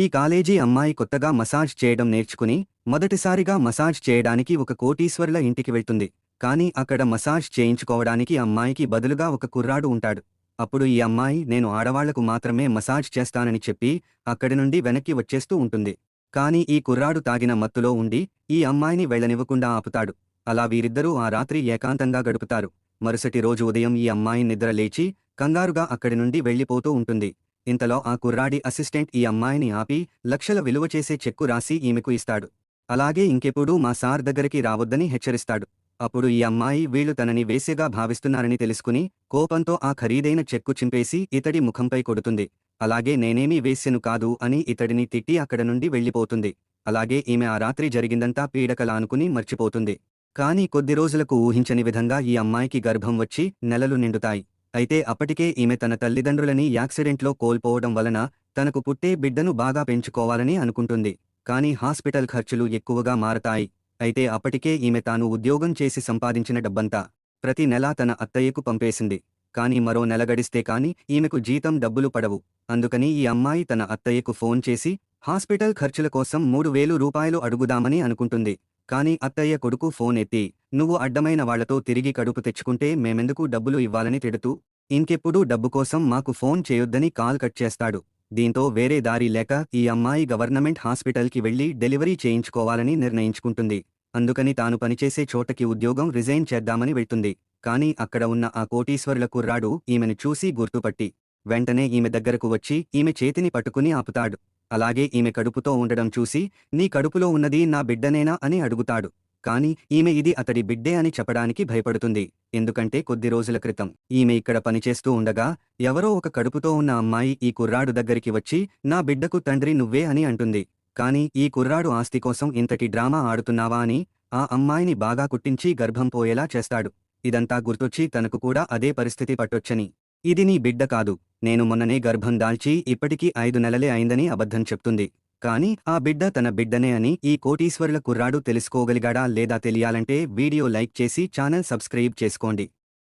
ఈ కాలేజీ అమ్మాయి కొత్తగా మసాజ్ చేయడం నేర్చుకుని మొదటిసారిగా మసాజ్ చేయడానికి ఒక కోటీశ్వర్ల ఇంటికి వెళ్తుంది. కానీ అక్కడ మసాజ్ చేయించుకోవడానికి అమ్మాయికి బదులుగా ఒక కుర్రాడు ఉంటాడు. అప్పుడు ఈ అమ్మాయి నేను ఆడవాళ్ళకు మాత్రమే మసాజ్ చేస్తానని చెప్పి అక్కడి నుండి వెనక్కి వచ్చేస్తూ ఉంటుంది. కాని ఈ కుర్రాడు తాగిన మత్తులో ఉండి ఈ అమ్మాయిని వెళ్ళనివ్వకుండా ఆపుతాడు. అలా వీరిద్దరూ ఆ రాత్రి ఏకాంతంగా గడుపుతారు. మరుసటి రోజు ఉదయం ఈ అమ్మాయి నిద్ర లేచి కంగారుగా అక్కడి నుండి వెళ్ళిపోతూ ఉంటుంది. ఇంతలో ఆ కుర్రాడి అసిస్టెంట్ ఈ అమ్మాయిని ఆపి లక్షల విలువ చేసే చెక్కు రాసి ఈమెకు ఇస్తాడు. అలాగే ఇంకెప్పుడూ మా సార్ దగ్గరికి రావద్దని హెచ్చరిస్తాడు. అప్పుడు ఈ అమ్మాయి వీళ్ళు తనని వేసేగా భావిస్తున్నారని తెలుసుకుని కోపంతో ఆ ఖరీదైన చెక్కు చింపేసి ఇతడి ముఖంపై కొడుతుంది. అలాగే నేనేమీ వేశ్యను కాదు అని ఇతడిని తిట్టి అక్కడ నుండి వెళ్ళిపోతుంది. అలాగే ఈమె ఆ రాత్రి జరిగిందంతా పీడకలా అనుకుని మర్చిపోతుంది. కానీ కొద్ది రోజులకు ఊహించని విధంగా ఈ అమ్మాయికి గర్భం వచ్చి నెలలు నిండుతాయి. అయితే అప్పటికే ఈమె తన తల్లిదండ్రులని యాక్సిడెంట్లో కోల్పోవడం వలన తనకు పుట్టే బిడ్డను బాగా పెంచుకోవాలని అనుకుంటుంది. కానీ హాస్పిటల్ ఖర్చులు ఎక్కువగా మారతాయి. అయితే అప్పటికే ఈమె తాను ఉద్యోగం చేసి సంపాదించిన డబ్బంతా ప్రతి నెలా తన అత్తయ్యకు పంపేసింది. కానీ మరో నెల గడిస్తే కాని ఈమెకు జీతం డబ్బులు పడవు. అందుకని ఈ అమ్మాయి తన అత్తయ్యకు ఫోన్ చేసి హాస్పిటల్ ఖర్చుల కోసం మూడు వేలు రూపాయలు అడుగుదామని అనుకుంటుంది. కాని అత్తయ్య కొడుకు ఫోన్ ఎత్తి నువ్వు అడ్డమైన వాళ్ళతో తిరిగి కడుపు తెచ్చుకుంటే మేమెందుకు డబ్బులు ఇవ్వాలని తిడుతూ ఇంకెప్పుడూ డబ్బు కోసం మాకు ఫోన్ చేయొద్దని కాల్ కట్ చేస్తాడు. దీంతో వేరే దారి లేక ఈ అమ్మాయి గవర్నమెంట్ హాస్పిటల్కి వెళ్ళి డెలివరీ చేయించుకోవాలని నిర్ణయించుకుంటుంది. అందుకని తాను పనిచేసే చోటకి ఉద్యోగం రిజైన్ చేద్దామని వెళ్తుంది. కానీ అక్కడ ఉన్న ఆ కోటీశ్వరుల కుర్రాడు ఈమెను చూసి గుర్తుపట్టి వెంటనే ఈమె దగ్గరకు వచ్చి ఈమె చేతిని పట్టుకుని ఆపుతాడు. అలాగే ఈమె కడుపుతో ఉండడం చూసి నీ కడుపులో ఉన్నది నా బిడ్డనేనా అని అడుగుతాడు. కాని ఈమె ఇది అతడి బిడ్డే అని చెప్పడానికి భయపడుతుంది. ఎందుకంటే కొద్ది రోజుల క్రితం ఈమె ఇక్కడ పనిచేస్తూ ఉండగా ఎవరో ఒక కడుపుతో ఉన్న అమ్మాయి ఈ కుర్రాడు దగ్గరికి వచ్చి నా బిడ్డకు తండ్రి నువ్వే అని అంటుంది. కాని ఈ కుర్రాడు ఆస్తి కోసం ఇంతటి డ్రామా ఆడుతున్నావా అని ఆ అమ్మాయిని బాగా కుట్టించి గర్భం పోయేలా చేస్తాడు. ఇదంతా గుర్తొచ్చి తనకు కూడా అదే పరిస్థితి పట్టొచ్చని. ఇది నీ బిడ్డ కాదు. నేను మొన్ననే గర్భం దాల్చి ఇప్పటికీ ఐదు నెలలే అయిందని అబద్ధం చెప్తుంది. కాని ఆ బిడ్డ తన బిడ్డనే అని ఈ కోటీశ్వరుల కుర్రాడు తెలుసుకోగలిగాడా లేదా తెలియాలంటే వీడియో లైక్ చేసి ఛానల్ సబ్స్క్రైబ్ చేసుకోండి.